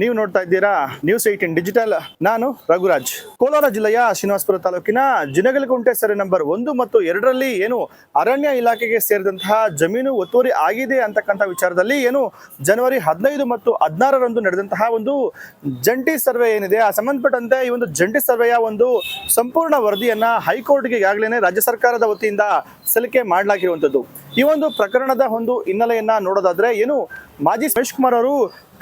ನೀವು ನೋಡ್ತಾ ಇದ್ದೀರಾ ನ್ಯೂಸ್ ಏಟೀನ್ ಡಿಜಿಟಲ್ ನಾನು ರಘುರಾಜ್. ಕೋಲಾರ ಜಿಲ್ಲೆಯ ಶ್ರೀನಿವಾಸಪುರ ತಾಲೂಕಿನ ಜಿನಗಲಗುಂಟೆ ಸರಿ ನಂಬರ್ ಒಂದು ಮತ್ತು ಎರಡರಲ್ಲಿ ಏನು ಅರಣ್ಯ ಇಲಾಖೆಗೆ ಸೇರಿದಂತಹ ಜಮೀನು ಒತ್ತುವರಿ ಆಗಿದೆ ಅಂತಕ್ಕಂಥ ವಿಚಾರದಲ್ಲಿ ಏನು ಜನವರಿ ಹದಿನೈದು ಮತ್ತು ಹದಿನಾರರಂದು ನಡೆದಂತಹ ಒಂದು ಜಂಟಿ ಸರ್ವೆ ಏನಿದೆ, ಆ ಸಂಬಂಧಪಟ್ಟಂತೆ ಈ ಒಂದು ಜಂಟಿ ಸರ್ವೆಯ ಒಂದು ಸಂಪೂರ್ಣ ವರದಿಯನ್ನ ಹೈಕೋರ್ಟ್ಗೆ ಈಗಾಗಲೇ ರಾಜ್ಯ ಸರ್ಕಾರದ ವತಿಯಿಂದ ಸಲ್ಲಿಕೆ ಮಾಡಲಾಗಿರುವಂಥದ್ದು. ಈ ಒಂದು ಪ್ರಕರಣದ ಒಂದು ಹಿನ್ನೆಲೆಯನ್ನ ನೋಡೋದಾದ್ರೆ ಏನು ಮಾಜಿ ಸುರೇಶ್ ಕುಮಾರ್ ಅವರು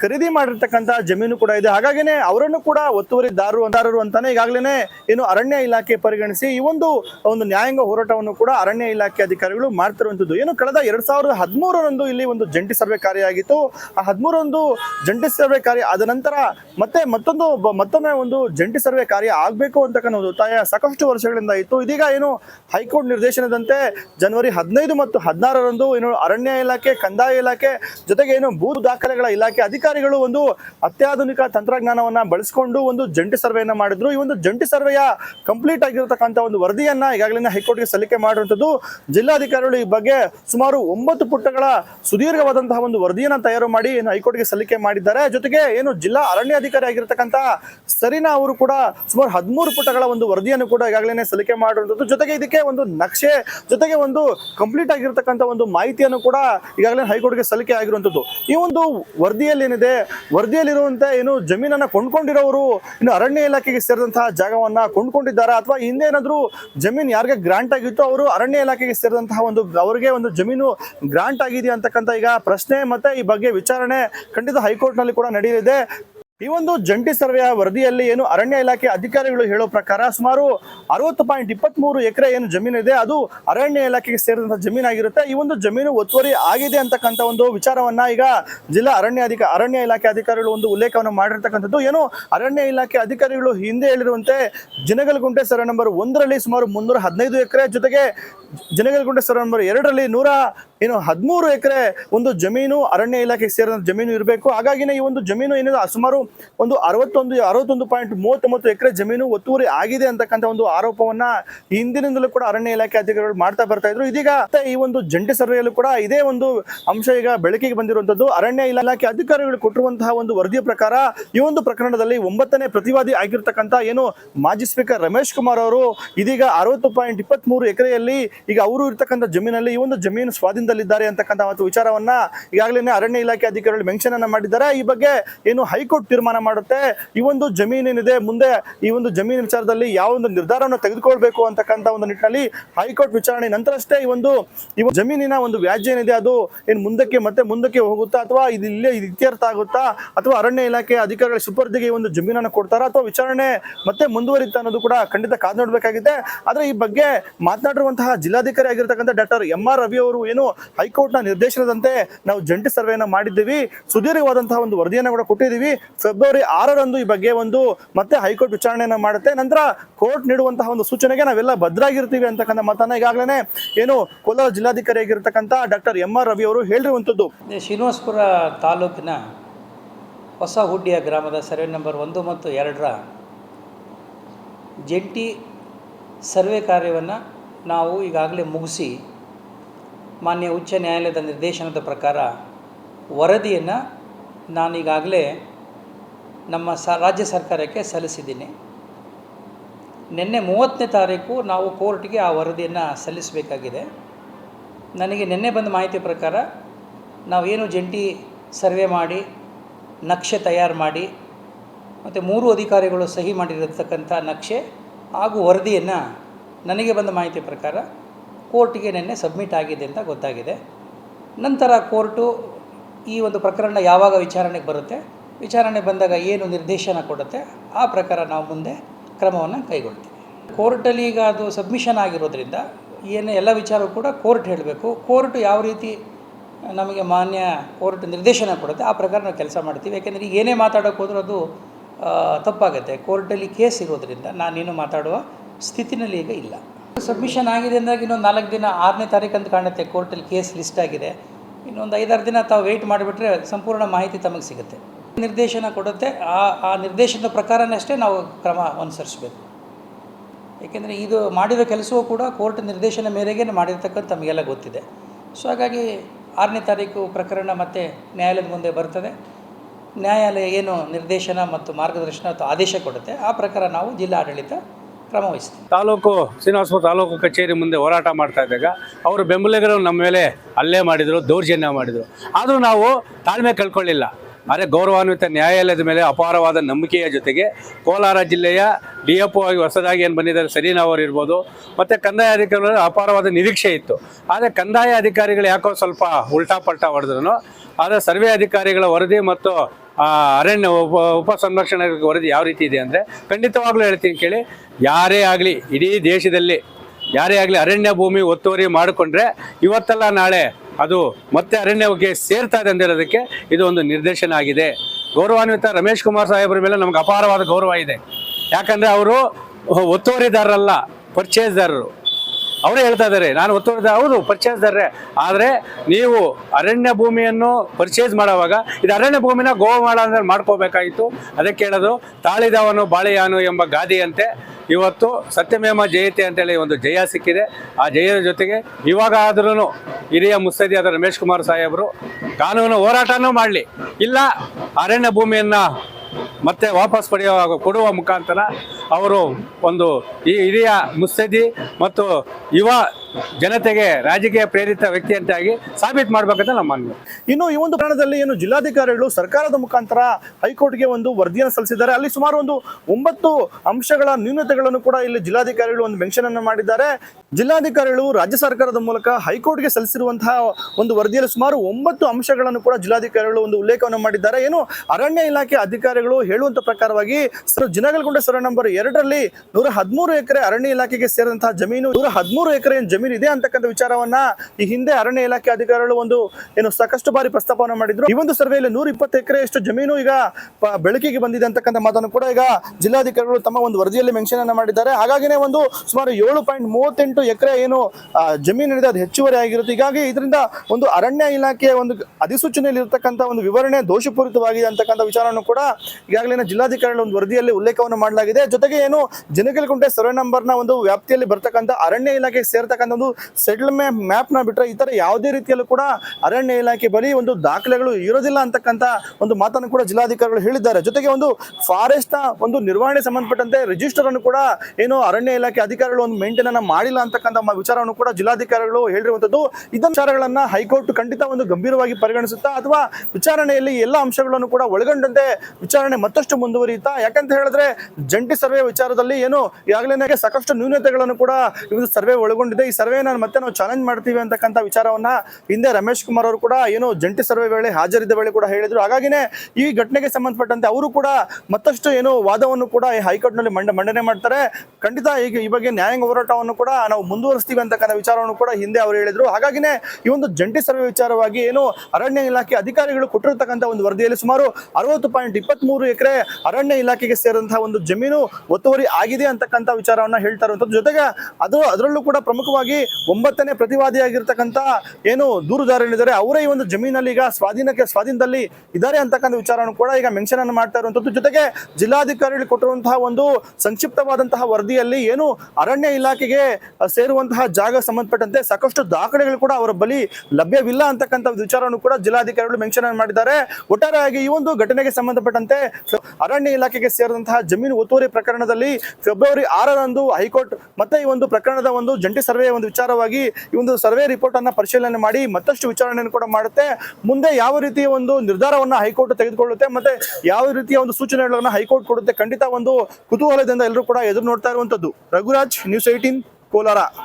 ಖರೀದಿ ಮಾಡಿರ್ತಕ್ಕಂಥ ಜಮೀನು ಕೂಡ ಇದೆ. ಹಾಗಾಗಿನೇ ಅವರನ್ನು ಕೂಡ ಒತ್ತುವರಿದಾರರು ಅಂತಾರರು ಅಂತಾನೆ ಈಗಾಗಲೇ ಏನು ಅರಣ್ಯ ಇಲಾಖೆ ಪರಿಗಣಿಸಿ ಈ ಒಂದು ಒಂದು ನ್ಯಾಯಾಂಗ ಹೋರಾಟವನ್ನು ಕೂಡ ಅರಣ್ಯ ಇಲಾಖೆ ಅಧಿಕಾರಿಗಳು ಮಾಡ್ತಿರುವಂಥದ್ದು. ಏನು ಕಳೆದ ಎರಡ್ ಸಾವಿರದ ಹದಿಮೂರರಂದು ಇಲ್ಲಿ ಒಂದು ಜಂಟಿ ಸರ್ವೆ ಕಾರ್ಯ ಆಗಿತ್ತು. ಆ ಹದಿಮೂರರಂದು ಜಂಟಿ ಸರ್ವೆ ಕಾರ್ಯ ಆದ ನಂತರ ಮತ್ತೆ ಮತ್ತೊಂದು ಮತ್ತೊಮ್ಮೆ ಒಂದು ಜಂಟಿ ಸರ್ವೆ ಕಾರ್ಯ ಆಗಬೇಕು ಅಂತಕ್ಕಂಥ ಒಂದು ಒತ್ತಾಯ ಸಾಕಷ್ಟು ವರ್ಷಗಳಿಂದ ಇತ್ತು. ಇದೀಗ ಏನು ಹೈಕೋರ್ಟ್ ನಿರ್ದೇಶನದಂತೆ ಜನವರಿ ಹದಿನೈದು ಮತ್ತು ಹದಿನಾರರಂದು ಏನು ಅರಣ್ಯ ಇಲಾಖೆ, ಕಂದಾಯ ಇಲಾಖೆ ಜೊತೆಗೆ ಏನು ಭೂ ದಾಖಲೆಗಳ ಇಲಾಖೆ ಅಧಿಕಾರಿಗಳು ಒಂದು ಅತ್ಯಾಧುನಿಕ ತಂತ್ರಜ್ಞಾನವನ್ನ ಬಳಸಿಕೊಂಡು ಒಂದು ಜಂಟಿ ಸರ್ವೆಯನ್ನ ಮಾಡಿದ್ರು. ಈ ಒಂದು ಜಂಟಿ ಸರ್ವೆಯ ಕಂಪ್ಲೀಟ್ ಆಗಿರತಕ್ಕಂಥ ಒಂದು ವರದಿಯನ್ನ ಈಗಾಗಲೇ ಹೈಕೋರ್ಟ್ಗೆ ಸಲ್ಲಿಕೆ ಮಾಡಿರುವಂಥದ್ದು. ಜಿಲ್ಲಾಧಿಕಾರಿಗಳು ಈ ಬಗ್ಗೆ ಸುಮಾರು ಒಂಬತ್ತು ಪುಟಗಳ ಸುದೀರ್ಘವಾದಂತಹ ಒಂದು ವರದಿಯನ್ನ ತಯಾರು ಮಾಡಿ ಏನು ಹೈಕೋರ್ಟ್ಗೆ ಸಲ್ಲಿಕೆ ಮಾಡಿದ್ದಾರೆ. ಜೊತೆಗೆ ಏನು ಜಿಲ್ಲಾ ಅರಣ್ಯ ಅಧಿಕಾರಿ ಆಗಿರತಕ್ಕಂಥ ಸರಿನಾ ಅವರು ಕೂಡ ಸುಮಾರು ಹದಿಮೂರು ಪುಟಗಳ ಒಂದು ವರದಿಯನ್ನು ಕೂಡ ಈಗಾಗಲೇ ಸಲ್ಲಿಕೆ ಮಾಡಿರುವಂಥದ್ದು. ಜೊತೆಗೆ ಇದಕ್ಕೆ ಒಂದು ನಕ್ಷೆ, ಜೊತೆಗೆ ಒಂದು ಕಂಪ್ಲೀಟ್ ಆಗಿರತಕ್ಕಂಥ ಒಂದು ಮಾಹಿತಿಯನ್ನು ಕೂಡ ಈಗಾಗಲೇ ಹೈಕೋರ್ಟ್ಗೆ ಸಲ್ಲಿಕೆ ಆಗಿರುವಂಥದ್ದು. ಈ ಒಂದು ವರದಿಯಲ್ಲಿ ಏನಿದೆ ವರದಿಯಲ್ಲಿರುವಂತಹ ಏನು ಜಮೀನನ್ನ ಕೊಂಡ್ಕೊಂಡಿರೋರು, ಇನ್ನು ಅರಣ್ಯ ಇಲಾಖೆಗೆ ಸೇರಿದಂತಹ ಜಾಗವನ್ನ ಕೊಂಡ್ಕೊಂಡಿದ್ದಾರೆ. ಅಥವಾ ಹಿಂದೆ ಏನಾದ್ರು ಜಮೀನು ಯಾರಿಗೆ ಗ್ರಾಂಟ್ ಆಗಿತ್ತು, ಅವರು ಅರಣ್ಯ ಇಲಾಖೆಗೆ ಸೇರಿದಂತಹ ಒಂದು, ಅವರಿಗೆ ಒಂದು ಜಮೀನು ಗ್ರಾಂಟ್ ಆಗಿದೆಯಾ ಅಂತಕ್ಕಂಥ ಈಗ ಪ್ರಶ್ನೆ ಮತ್ತೆ ಈ ಬಗ್ಗೆ ವಿಚಾರಣೆ ಖಂಡಿತ ಹೈಕೋರ್ಟ್ನಲ್ಲಿ ಕೂಡ ನಡೆಯಲಿದೆ. ಈ ಒಂದು ಜಂಟಿ ಸರ್ವೆಯ ವರದಿಯಲ್ಲಿ ಏನು ಅರಣ್ಯ ಇಲಾಖೆ ಅಧಿಕಾರಿಗಳು ಹೇಳೋ ಪ್ರಕಾರ ಸುಮಾರು ಅರವತ್ತು ಪಾಯಿಂಟ್ ಇಪ್ಪತ್ಮೂರು ಎಕರೆ ಏನು ಜಮೀನು ಇದೆ. ಅದು ಅರಣ್ಯ ಇಲಾಖೆಗೆ ಸೇರಿದಂತಹ ಜಮೀನಾಗಿರುತ್ತೆ. ಈ ಒಂದು ಜಮೀನು ಒತ್ತುವರಿ ಆಗಿದೆ ಅಂತಕ್ಕಂಥ ಒಂದು ವಿಚಾರವನ್ನ ಈಗ ಜಿಲ್ಲಾ ಅರಣ್ಯ ಅರಣ್ಯ ಇಲಾಖೆ ಅಧಿಕಾರಿಗಳು ಒಂದು ಉಲ್ಲೇಖವನ್ನು ಮಾಡಿರ್ತಕ್ಕಂಥದ್ದು. ಏನು ಅರಣ್ಯ ಇಲಾಖೆ ಅಧಿಕಾರಿಗಳು ಹಿಂದೆ ಹೇಳಿರುವಂತೆ ಜನಗಲ್ಗುಂಟೆ ಸರ ನಂಬರ್ ಒಂದರಲ್ಲಿ ಸುಮಾರು ಮುನ್ನೂರ ಹದಿನೈದು ಎಕರೆ ಜೊತೆಗೆ ಜನಗಲ್ಗುಂಟೆ ಸರ ನಂಬರ್ ಎರಡರಲ್ಲಿ ನೂರ ಏನು ಹದಿಮೂರು ಎಕರೆ ಒಂದು ಜಮೀನು ಅರಣ್ಯ ಇಲಾಖೆಗೆ ಸೇರಿದ ಜಮೀನು ಇರಬೇಕು. ಹಾಗಾಗಿನೇ ಈ ಒಂದು ಜಮೀನು ಏನಿದೆ ಸುಮಾರು ಒಂದು ಅರವತ್ತೊಂದು ಅರವತ್ತೊಂದು ಪಾಯಿಂಟ್ ಮೂವತ್ತೊಂಬತ್ತು ಎಕರೆ ಜಮೀನು ಒತ್ತುವರಿ ಆಗಿದೆ ಅಂತಕ್ಕಂಥ ಒಂದು ಆರೋಪವನ್ನ ಹಿಂದಿನಿಂದಲೂ ಕೂಡ ಅರಣ್ಯ ಇಲಾಖೆ ಅಧಿಕಾರಿಗಳು ಮಾಡ್ತಾ ಬರ್ತಾ ಇದ್ರು. ಇದೀಗ ಈ ಒಂದು ಜಂಟಿ ಸರ್ವೆಯಲ್ಲೂ ಕೂಡ ಇದೇ ಒಂದು ಅಂಶ ಈಗ ಬೆಳಕಿಗೆ ಬಂದಿರುವಂತದ್ದು. ಅರಣ್ಯ ಇಲಾಖೆ ಅಧಿಕಾರಿಗಳು ಕೊಟ್ಟಿರುವಂತಹ ಒಂದು ವರದಿಯ ಪ್ರಕಾರ ಈ ಒಂದು ಪ್ರಕರಣದಲ್ಲಿ ಒಂಬತ್ತನೇ ಪ್ರತಿವಾದಿ ಆಗಿರ್ತಕ್ಕಂಥ ಏನು ಮಾಜಿ ಸ್ಪೀಕರ್ ರಮೇಶ್ ಕುಮಾರ್ ಅವರು ಇದೀಗ ಅರವತ್ತು ಪಾಯಿಂಟ್ ಇಪ್ಪತ್ತ್ ಮೂರು ಎಕರೆಯಲ್ಲಿ ಈಗ ಅವರು ಇರ್ತಕ್ಕಂಥ ಜಮೀನಲ್ಲಿ ಈ ಒಂದು ಜಮೀನು ಅಂತಕ್ಕಂಥ ಒಂದು ವಿಚಾರವನ್ನ ಈಗಾಗಲೇ ಅರಣ್ಯ ಇಲಾಖೆ ಅಧಿಕಾರಿಗಳು ಮೆನ್ಷನ್ ಅನ್ನ ಮಾಡಿದ್ದಾರೆ. ಈ ಬಗ್ಗೆ ಏನು ಹೈಕೋರ್ಟ್ ತೀರ್ಮಾನ ಮಾಡುತ್ತೆ? ಈ ಒಂದು ಜಮೀನೇನಿದೆ. ಮುಂದೆ ಈ ಒಂದು ಜಮೀನು ವಿಚಾರದಲ್ಲಿ ಯಾವ ಒಂದು ನಿರ್ಧಾರವನ್ನು ತೆಗೆದುಕೊಳ್ಬೇಕು ಅಂತಕ್ಕಂಥ ಒಂದು ನಿಟ್ಟಿನಲ್ಲಿ ಹೈಕೋರ್ಟ್ ವಿಚಾರಣೆ ನಂತರಷ್ಟೇ ಈ ಒಂದು, ಈ ಜಮೀನಿನ ಒಂದು ವ್ಯಾಜ್ಯ ಏನಿದೆ, ಅದು ಏನು ಮುಂದಕ್ಕೆ ಮತ್ತೆ ಮುಂದಕ್ಕೆ ಹೋಗುತ್ತಾ ಅಥವಾ ಇದು ಇಲ್ಲೇ ಇತ್ಯರ್ಥ ಆಗುತ್ತಾ ಅಥವಾ ಅರಣ್ಯ ಇಲಾಖೆ ಅಧಿಕಾರಿಗಳ ಸುಪರ್ದಿಗೆ ಈ ಒಂದು ಜಮೀನನ್ನು ಕೊಡ್ತಾರಾ ಅಥವಾ ವಿಚಾರಣೆ ಮತ್ತೆ ಮುಂದುವರಿತಾ ಅನ್ನೋದು ಕೂಡ ಖಂಡಿತ ಕಾದು ನೋಡಬೇಕಾಗಿದೆ. ಆದ್ರೆ ಈ ಬಗ್ಗೆ ಮಾತನಾಡಿರುವಂತಹ ಜಿಲ್ಲಾಧಿಕಾರಿ ಆಗಿರ್ತಕ್ಕಂಥ ಡಾಕ್ಟರ್ ಎಂ ಆರ್ ರವಿ ಅವರು ಏನು ಹೈಕೋರ್ಟ್ನ ನಿರ್ದೇಶನದಂತೆ ನಾವು ಜಂಟಿ ಸರ್ವೆಯನ್ನು ಮಾಡಿದ್ದೀವಿ. ಸುದೀರ್ಘವಾದಂತಹ ಒಂದು ವರದಿಯನ್ನು ಕೂಡ ಕೊಟ್ಟಿದ್ದೀವಿ. ಫೆಬ್ರವರಿ ಆರರಂದು ಈ ಬಗ್ಗೆ ಒಂದು ಮತ್ತೆ ಹೈಕೋರ್ಟ್ ವಿಚಾರಣೆಯನ್ನು ಮಾಡುತ್ತೆ. ನಂತರ ಕೋರ್ಟ್ ನೀಡುವಂತಹ ಒಂದು ಸೂಚನೆಗೆ ನಾವೆಲ್ಲ ಭದ್ರಾಗಿರ್ತೀವಿ ಅಂತಕ್ಕಂಥ ಮತನ ಈಗಾಗಲೇ ಏನು ಕೋಲಾರ ಜಿಲ್ಲಾಧಿಕಾರಿ ಆಗಿರ್ತಕ್ಕಂಥ ಡಾಕ್ಟರ್ ಎಂ ಆರ್ ರವಿ ಅವರು ಹೇಳಿರುವಂಥದ್ದು. ಶ್ರೀನಿವಾಸಪುರ ತಾಲೂಕಿನ ಹೊಸ ಹುಡ್ಡಿಯ ಗ್ರಾಮದ ಸರ್ವೆ ನಂಬರ್ ಒಂದು ಮತ್ತು ಎರಡರ ಜಂಟಿ ಸರ್ವೆ ಕಾರ್ಯವನ್ನು ನಾವು ಈಗಾಗಲೇ ಮುಗಿಸಿ ಮಾನ್ಯ ಉಚ್ಚ ನ್ಯಾಯಾಲಯದ ನಿರ್ದೇಶನದ ಪ್ರಕಾರ ವರದಿಯನ್ನು ನಾನೀಗಾಗಲೇ ನಮ್ಮ ಸ ರಾಜ್ಯ ಸರ್ಕಾರಕ್ಕೆ ಸಲ್ಲಿಸಿದ್ದೀನಿ. ನಿನ್ನೆ ಮೂವತ್ತನೇ ತಾರೀಕು ನಾವು ಕೋರ್ಟ್ಗೆ ಆ ವರದಿಯನ್ನು ಸಲ್ಲಿಸಬೇಕಾಗಿದೆ. ನನಗೆ ನಿನ್ನೆ ಬಂದ ಮಾಹಿತಿ ಪ್ರಕಾರ ನಾವೇನು ಜಂಟಿ ಸರ್ವೆ ಮಾಡಿ, ನಕ್ಷೆ ತಯಾರು ಮಾಡಿ, ಮತ್ತು ಮೂರು ಅಧಿಕಾರಿಗಳು ಸಹಿ ಮಾಡಿರತಕ್ಕಂಥ ನಕ್ಷೆ ಹಾಗೂ ವರದಿಯನ್ನು ನನಗೆ ಬಂದ ಮಾಹಿತಿ ಪ್ರಕಾರ ಕೋರ್ಟಿಗೆ ನಿನ್ನೆ ಸಬ್ಮಿಟ್ ಆಗಿದೆ ಅಂತ ಗೊತ್ತಾಗಿದೆ. ನಂತರ ಕೋರ್ಟು ಈ ಒಂದು ಪ್ರಕರಣ ಯಾವಾಗ ವಿಚಾರಣೆಗೆ ಬರುತ್ತೆ, ವಿಚಾರಣೆ ಬಂದಾಗ ಏನು ನಿರ್ದೇಶನ ಕೊಡುತ್ತೆ, ಆ ಪ್ರಕಾರ ನಾವು ಮುಂದೆ ಕ್ರಮವನ್ನು ಕೈಗೊಳ್ತೀವಿ. ಕೋರ್ಟಲ್ಲಿ ಈಗ ಅದು ಸಬ್ಮಿಷನ್ ಆಗಿರೋದ್ರಿಂದ ಏನು ಎಲ್ಲ ವಿಚಾರವೂ ಕೂಡ ಕೋರ್ಟ್ ಹೇಳಬೇಕು. ಕೋರ್ಟ್ ಯಾವ ರೀತಿ ನಮಗೆ ಮಾನ್ಯ ಕೋರ್ಟ್ ನಿರ್ದೇಶನ ಕೊಡುತ್ತೆ, ಆ ಪ್ರಕಾರ ನಾವು ಕೆಲಸ ಮಾಡ್ತೀವಿ. ಯಾಕೆಂದರೆ ಈಗ ಏನೇ ಮಾತಾಡೋಕೆ ಹೋದರೂ ಅದು ತಪ್ಪಾಗುತ್ತೆ. ಕೋರ್ಟಲ್ಲಿ ಕೇಸ್ ಇರೋದ್ರಿಂದ ನಾನೇನು ಮಾತಾಡುವ ಸ್ಥಿತಿನಲ್ಲಿ ಈಗ ಇಲ್ಲ. ಸಬ್ಮಿಷನ್ ಆಗಿದೆ ಅಂದಾಗ ಇನ್ನೊಂದು ನಾಲ್ಕು ದಿನ, ಆರನೇ ತಾರೀಕು ಅಂತ ಕಾಣುತ್ತೆ ಕೋರ್ಟಲ್ಲಿ ಕೇಸ್ ಲಿಸ್ಟ್ ಆಗಿದೆ. ಇನ್ನೊಂದು ಐದಾರು ದಿನ ತಾವು ವೆಯ್ಟ್ ಮಾಡಿಬಿಟ್ರೆ ಸಂಪೂರ್ಣ ಮಾಹಿತಿ ತಮಗೆ ಸಿಗುತ್ತೆ. ನಿರ್ದೇಶನ ಕೊಡುತ್ತೆ, ಆ ಆ ನಿರ್ದೇಶನದ ಪ್ರಕಾರನಷ್ಟೇ ನಾವು ಕ್ರಮ ಅನುಸರಿಸಬೇಕು. ಏಕೆಂದರೆ ಇದು ಮಾಡಿರೋ ಕೆಲಸವೂ ಕೂಡ ಕೋರ್ಟ್ ನಿರ್ದೇಶನ ಮೇರೆಗೆ ಮಾಡಿರ್ತಕ್ಕಂಥ ತಮಗೆಲ್ಲ ಗೊತ್ತಿದೆ. ಸೊ ಹಾಗಾಗಿ ಆರನೇ ತಾರೀಕು ಪ್ರಕರಣ ಮತ್ತೆ ನ್ಯಾಯಾಲಯದ ಮುಂದೆ ಬರ್ತದೆ. ನ್ಯಾಯಾಲಯ ಏನು ನಿರ್ದೇಶನ ಮತ್ತು ಮಾರ್ಗದರ್ಶನ ಅಥವಾ ಆದೇಶ ಕೊಡುತ್ತೆ, ಆ ಪ್ರಕಾರ ನಾವು ಜಿಲ್ಲಾ ಆಡಳಿತ ಕ್ರಮ ತಾಲೂಕು ಶ್ರೀನಿವಾಸಪುರ ತಾಲೂಕು ಕಚೇರಿ ಮುಂದೆ ಹೋರಾಟ ಮಾಡ್ತಾ ಇದ್ದಾಗ ಅವರು ಬೆಂಬಲಿಗರು ನಮ್ಮ ಮೇಲೆ ಹಲ್ಲೆ ಮಾಡಿದರು, ದೌರ್ಜನ್ಯ ಮಾಡಿದರು. ಆದರೂ ನಾವು ತಾಳ್ಮೆ ಕಳ್ಕೊಳ್ಳಿಲ್ಲ. ಆದರೆ ಗೌರವಾನ್ವಿತ ನ್ಯಾಯಾಲಯದ ಮೇಲೆ ಅಪಾರವಾದ ನಂಬಿಕೆಯ ಜೊತೆಗೆ ಕೋಲಾರ ಜಿಲ್ಲೆಯ ಡಿ ಎಫ್ ಆಗಿ ಹೊಸದಾಗಿ ಏನು ಬಂದಿದ್ದಾರೆ ಸರೀನಾ ಅವರು ಇರ್ಬೋದು. ಮತ್ತು ಕಂದಾಯ ಅಧಿಕಾರಿಗಳ ಅಪಾರವಾದ ನಿರೀಕ್ಷೆ ಇತ್ತು. ಆದರೆ ಕಂದಾಯ ಅಧಿಕಾರಿಗಳು ಯಾಕೋ ಸ್ವಲ್ಪ ಉಲ್ಟಾ ಪಲ್ಟಾ ಹೊಡೆದ್ರು ಆದರೆ ಸರ್ವೆ ಅಧಿಕಾರಿಗಳ ವರದಿ ಮತ್ತು ಅರಣ್ಯ ಉಪ ಉಪ ಸಂರಕ್ಷಣೆ ವರದಿ ಯಾವ ರೀತಿ ಇದೆ ಅಂದರೆ ಖಂಡಿತವಾಗ್ಲೂ ಹೇಳ್ತೀನಿ ಕೇಳಿ, ಯಾರೇ ಆಗಲಿ, ಇಡೀ ದೇಶದಲ್ಲಿ ಯಾರೇ ಆಗಲಿ ಅರಣ್ಯ ಭೂಮಿ ಒತ್ತುವರಿ ಮಾಡಿಕೊಂಡ್ರೆ ಇವತ್ತಲ್ಲ ನಾಳೆ ಅದು ಮತ್ತೆ ಅರಣ್ಯಕ್ಕೆ ಸೇರ್ತಾ ಇದೆ ಅಂದಿರೋದಕ್ಕೆ ಇದು ಒಂದು ನಿರ್ದೇಶನ ಆಗಿದೆ. ಗೌರವಾನ್ವಿತ ರಮೇಶ್ ಕುಮಾರ್ ಸಾಹೇಬರ ಮೇಲೆ ನಮ್ಗೆ ಅಪಾರವಾದ ಗೌರವ ಇದೆ. ಯಾಕಂದರೆ ಅವರು ಒತ್ತುವರಿದಾರರಲ್ಲ ಪರ್ಚೇಸ್ದಾರರು ಅವರೇ ಹೇಳ್ತಾ ಇದ್ದಾರೆ ನಾನು ಒತ್ತುವರಿದ ಹೌದು ಪರ್ಚೇಸ್ದಾರೆ ಆದರೆ ನೀವು ಅರಣ್ಯ ಭೂಮಿಯನ್ನು ಪರ್ಚೇಸ್ ಮಾಡುವಾಗ, ಇದು ಅರಣ್ಯ ಭೂಮಿನ ಗೋಮಾಳ ಅಂದ್ರೆ ಮಾಡ್ಕೋಬೇಕಾಗಿತ್ತು. ಅದಕ್ಕೆ ಹೇಳೋದು, ತಾಳಿದವನು ಬಾಳೆಯಾನು ಎಂಬ ಗಾದಿಯಂತೆ ಇವತ್ತು ಸತ್ಯಮೇಮ ಜಯತೆ ಅಂತೇಳಿ ಒಂದು ಜಯ ಸಿಕ್ಕಿದೆ. ಆ ಜಯದ ಜೊತೆಗೆ ಇವಾಗ ಆದ್ರೂ ಹಿರಿಯ ಮುತ್ಸದಿ ಆದ ರಮೇಶ್ ಕುಮಾರ್ ಸಾಹೇಬರು ಕಾನೂನು ಹೋರಾಟನೂ ಮಾಡಲಿ. ಇಲ್ಲ, ಅರಣ್ಯ ಭೂಮಿಯನ್ನು ಮತ್ತೆ ವಾಪಸ್ ಪಡೆಯುವ ಕೊಡುವ ಮುಖಾಂತರ ಅವರು ಒಂದು ಈ ಹಿರಿಯ ಮುತ್ಸದಿ ಮತ್ತು ಯುವ ಜನತೆಗೆ ರಾಜಕೀಯ ಪ್ರೇರಿತ ವ್ಯಕ್ತಿಯಂತಾಗಿ ಸಾಬೀತು ಮಾಡಬೇಕಂತ ನಮ್ಮ ಮನವಿ. ಇನ್ನು ಈ ಒಂದು ಕಾರಣದಲ್ಲಿ ಏನು ಜಿಲ್ಲಾಧಿಕಾರಿಗಳು ಸರ್ಕಾರದ ಮುಖಾಂತರ ಹೈಕೋರ್ಟ್ಗೆ ಒಂದು ವರದಿಯನ್ನು ಸಲ್ಲಿಸಿದ್ದಾರೆ. ಅಲ್ಲಿ ಸುಮಾರು ಒಂದು ಒಂಬತ್ತು ಅಂಶಗಳ ನ್ಯೂನತೆಗಳನ್ನು ಕೂಡ ಇಲ್ಲಿ ಜಿಲ್ಲಾಧಿಕಾರಿಗಳು ಒಂದು ಮೆನ್ಷನ್ ಅನ್ನು ಮಾಡಿದ್ದಾರೆ. ಜಿಲ್ಲಾಧಿಕಾರಿಗಳು ರಾಜ್ಯ ಸರ್ಕಾರದ ಮೂಲಕ ಹೈಕೋರ್ಟ್ಗೆ ಸಲ್ಲಿಸಿರುವಂತಹ ಒಂದು ವರದಿಯಲ್ಲಿ ಸುಮಾರು ಒಂಬತ್ತು ಅಂಶಗಳನ್ನು ಕೂಡ ಜಿಲ್ಲಾಧಿಕಾರಿಗಳು ಒಂದು ಉಲ್ಲೇಖವನ್ನು ಮಾಡಿದ್ದಾರೆ. ಏನು ಅರಣ್ಯ ಇಲಾಖೆ ಅಧಿಕಾರಿಗಳು ಹೇಳುವಂತ ಪ್ರಕಾರವಾಗಿ ಜಿನಗಲಗುಂಡ ಸರ ನಂಬರ್ ಎರಡರಲ್ಲಿ ನೂರ ಹದಿಮೂರು ಎಕರೆ ಅರಣ್ಯ ಇಲಾಖೆಗೆ ಸೇರಿದಂತಹ ಜಮೀನು, ನೂರ ಹದಿಮೂರು ಎಕರೆ ಏನು ಜಮೀನು ಇದೆ ಅಂತಕ್ಕಂಥ ವಿಚಾರವನ್ನ ಈ ಹಿಂದೆ ಅರಣ್ಯ ಇಲಾಖೆ ಅಧಿಕಾರಿಗಳು ಒಂದು ಏನು ಸಾಕಷ್ಟು ಬಾರಿ ಪ್ರಸ್ತಾಪವನ್ನು ಮಾಡಿದ್ರು. ಈ ಒಂದು ಸರ್ವೆಯಲ್ಲಿ ನೂರ ಇಪ್ಪತ್ತು ಎಕರೆಯಷ್ಟು ಜಮೀನು ಈಗ ಬೆಳಕಿಗೆ ಬಂದಿದೆ ಅಂತಕ್ಕಂಥ ಮಾತನ್ನು ಕೂಡ ಈಗ ಜಿಲ್ಲಾಧಿಕಾರಿಗಳು ತಮ್ಮ ಒಂದು ವರದಿಯಲ್ಲಿ ಮೆನ್ಷನ್ ಅನ್ನ ಮಾಡಿದ್ದಾರೆ. ಹಾಗಾಗಿನೇ ಒಂದು ಸುಮಾರು ಏಳು ಪಾಯಿಂಟ್ ಮೂವತ್ತೆಂಟು ಎಕರೆ ಏನು ಜಮೀನು ಜಮೀನಿದೆ ಅದು ಹೆಚ್ಚುವರಿ ಆಗಿರುತ್ತೆ. ಹೀಗಾಗಿ ಇದರಿಂದ ಒಂದು ಅರಣ್ಯ ಇಲಾಖೆಯ ಒಂದು ಅಧಿಸೂಚನೆಯಲ್ಲಿ ಇರತಕ್ಕಂಥ ಒಂದು ವಿವರಣೆ ದೋಷಪೂರಿತವಾಗಿದೆ ಅಂತಕ್ಕಂಥ ವಿಚಾರವನ್ನು ಕೂಡ ಈಗಾಗಲೇ ಜಿಲ್ಲಾಧಿಕಾರಿಗಳ ಒಂದು ವರದಿಯಲ್ಲಿ ಉಲ್ಲೇಖವನ್ನು ಮಾಡಲಾಗಿದೆ. ಜೊತೆಗೆ ಏನು ಜನಗಲಗುಂಟೆ ಸರ್ವೆ ನಂಬರ್ನ ಒಂದು ವ್ಯಾಪ್ತಿಯಲ್ಲಿ ಬರ್ತಕ್ಕಂಥ ಅರಣ್ಯ ಇಲಾಖೆಗೆ ಸೇರ್ತಕ್ಕಂಥ ಒಂದು ಸೆಟಲ್ಮೆಂಟ್ ಮ್ಯಾಪ್ನ ಬಿಟ್ಟರೆ ಇತರ ಯಾವುದೇ ರೀತಿಯಲ್ಲೂ ಕೂಡ ಅರಣ್ಯ ಇಲಾಖೆ ಬಳಿ ಒಂದು ದಾಖಲೆಗಳು ಇರೋದಿಲ್ಲ ಅಂತಕ್ಕಂಥ ಒಂದು ಮಾತನ್ನು ಕೂಡ ಜಿಲ್ಲಾಧಿಕಾರಿಗಳು ಹೇಳಿದ್ದಾರೆ. ಜೊತೆಗೆ ಒಂದು ಫಾರೆಸ್ಟ್ನ ಒಂದು ನಿರ್ವಹಣೆ ಸಂಬಂಧಪಟ್ಟಂತೆ ರಿಜಿಸ್ಟರ್ ಅನ್ನು ಕೂಡ ಏನು ಅರಣ್ಯ ಇಲಾಖೆ ಅಧಿಕಾರಿಗಳು ಒಂದು ಮೇಂಟೈನ್ ಅನ್ನ ಮಾಡಿಲ್ಲ ಅಂತಕ್ಕಂಥ ವಿಚಾರವನ್ನು ಕೂಡ ಜಿಲ್ಲಾಧಿಕಾರಿಗಳು ಹೇಳಿರುವಂತದ್ದು ಇದನ್ನ ವಿಚಾರಗಳನ್ನ ಹೈಕೋರ್ಟ್ ಖಂಡಿತ ಒಂದು ಗಂಭೀರವಾಗಿ ಪರಿಗಣಿಸುತ್ತಾ ಅಥವಾ ವಿಚಾರಣೆಯಲ್ಲಿ ಎಲ್ಲ ಅಂಶಗಳನ್ನು ಕೂಡ ಒಳಗೊಂಡಂತೆ ವಿಚಾರಣೆ ಮತ್ತಷ್ಟು ಮುಂದುವರಿಯುತ್ತಾ. ಯಾಕಂತ ಹೇಳಿದ್ರೆ ಜಂಟಿ ಸರ್ವೆ ವಿಚಾರದಲ್ಲಿ ಏನು ಈಗಾಗಲೇ ಸಾಕಷ್ಟು ನ್ಯೂನತೆಗಳನ್ನು ಕೂಡ ಒಂದು ಸರ್ವೆ ಒಳಗೊಂಡಿದೆ. ಈ ಸರ್ವೆ ನಾನು ಮತ್ತೆ ನಾವು ಚಾಲೆಂಜ್ ಮಾಡ್ತೀವಿ ಅಂತಕ್ಕಂಥ ವಿಚಾರವನ್ನ ಹಿಂದೆ ರಮೇಶ್ ಕುಮಾರ್ ಅವರು ಕೂಡ ಏನು ಜಂಟಿ ಸರ್ವೆ ವೇಳೆ ಹಾಜರಿದ್ದ ವೇಳೆ ಕೂಡ ಹೇಳಿದ್ರು. ಹಾಗಾಗಿನೇ ಈ ಘಟನೆಗೆ ಸಂಬಂಧಪಟ್ಟಂತೆ ಅವರು ಕೂಡ ಮತ್ತಷ್ಟು ಏನು ವಾದವನ್ನು ಕೂಡ ಈ ಹೈಕೋರ್ಟ್ನಲ್ಲಿ ಮಂಡ, ಮಂಡನೆ ಮಾಡ್ತಾರೆ. ಖಂಡಿತ ಈಗ ಈ ಬಗ್ಗೆ ನ್ಯಾಯಾಂಗ ಹೋರಾಟವನ್ನು ಕೂಡ ನಾವು ಮುಂದುವರಿಸ್ತೀವಿ ಅಂತಕ್ಕಂಥ ವಿಚಾರವನ್ನು ಕೂಡ ಹಿಂದೆ ಅವರು ಹೇಳಿದ್ರು. ಹಾಗಾಗಿನೇ ಈ ಒಂದು ಜಂಟಿ ಸರ್ವೆ ವಿಚಾರವಾಗಿ ಏನು ಅರಣ್ಯ ಇಲಾಖೆ ಅಧಿಕಾರಿಗಳು ಕೊಟ್ಟಿರ್ತಕ್ಕಂಥ ಒಂದು ವರದಿಯಲ್ಲಿ ಸುಮಾರು ಅರವತ್ತು ಪಾಯಿಂಟ್ ಇಪ್ಪತ್ಮೂರು ಎಕರೆ ಅರಣ್ಯ ಇಲಾಖೆಗೆ ಸೇರಿದಂತಹ ಒಂದು ಜಮೀನು ಒತ್ತುವರಿ ಆಗಿದೆ ಅಂತಕ್ಕಂಥ ವಿಚಾರವನ್ನ ಹೇಳ್ತಾ ಇರುವಂತದ್ದು ಜೊತೆಗೆ ಅದು ಅದರಲ್ಲೂ ಕೂಡ ಪ್ರಮುಖವಾಗಿ ಒಂಬತ್ತನೇ ಪ್ರತಿವಾದಿಯಾಗಿರ್ತಕ್ಕಂಥ ಏನು ದೂರುದಾರರಿದ್ದಾರೆ, ಅವರೇ ಈ ಒಂದು ಜಮೀನಲ್ಲಿ ಈಗ ಸ್ವಾಧೀನಕ್ಕೆ ಸ್ವಾಧೀನದಲ್ಲಿ ಇದ್ದಾರೆ ಅಂತಕ್ಕಂಥ ವಿಚಾರವನ್ನು ಕೂಡ ಈಗ ಮೆನ್ಷನ್ ಅನ್ನು ಮಾಡ್ತಾ ಇರುವಂತದ್ದು ಜೊತೆಗೆ ಜಿಲ್ಲಾಧಿಕಾರಿಗಳು ಕೊಟ್ಟಿರುವಂತಹ ಒಂದು ಸಂಕ್ಷಿಪ್ತವಾದಂತಹ ವರದಿಯಲ್ಲಿ ಏನು ಅರಣ್ಯ ಇಲಾಖೆಗೆ ಸೇರುವಂತಹ ಜಾಗ ಸಂಬಂಧಪಟ್ಟಂತೆ ಸಾಕಷ್ಟು ದಾಖಲೆಗಳು ಕೂಡ ಅವರ ಬಳಿ ಲಭ್ಯವಿಲ್ಲ ಅಂತಕ್ಕಂಥ ವಿಚಾರವನ್ನು ಕೂಡ ಜಿಲ್ಲಾಧಿಕಾರಿಗಳು ಮೆನ್ಷನ್ ಮಾಡಿದ್ದಾರೆ. ಒಟ್ಟಾರೆಯಾಗಿ ಈ ಒಂದು ಘಟನೆಗೆ ಸಂಬಂಧಪಟ್ಟಂತೆ ಅರಣ್ಯ ಇಲಾಖೆಗೆ ಸೇರಿದಂತಹ ಜಮೀನು ಒತ್ತುವರಿ ಪ್ರಕರಣದಲ್ಲಿ ಫೆಬ್ರವರಿ ಆರರಂದು ಹೈಕೋರ್ಟ್ ಮತ್ತೆ ಈ ಒಂದು ಪ್ರಕರಣದ ಒಂದು ಜಂಟಿ ಸರ್ವೆ ಒಂದು ವಿಚಾರವಾಗಿ ಈ ಒಂದು ಸರ್ವೆ ರಿಪೋರ್ಟ್ ಅನ್ನ ಪರಿಶೀಲನೆ ಮಾಡಿ ಮತ್ತಷ್ಟು ವಿಚಾರಣೆಯನ್ನು ಕೂಡ ಮಾಡುತ್ತೆ. ಮುಂದೆ ಯಾವ ರೀತಿಯ ಒಂದು ನಿರ್ಧಾರವನ್ನು ಹೈಕೋರ್ಟ್ ತೆಗೆದುಕೊಳ್ಳುತ್ತೆ ಮತ್ತೆ ಯಾವ ರೀತಿಯ ಒಂದು ಸೂಚನೆಗಳನ್ನು ಹೈಕೋರ್ಟ್ ಕೊಡುತ್ತೆ ಖಂಡಿತ ಒಂದು ಕುತೂಹಲದಿಂದ ಎಲ್ಲರೂ ಕೂಡ ಎದುರು ನೋಡ್ತಾ ಇರುವಂತದ್ದು. Raghuraj news eighteen Kolar.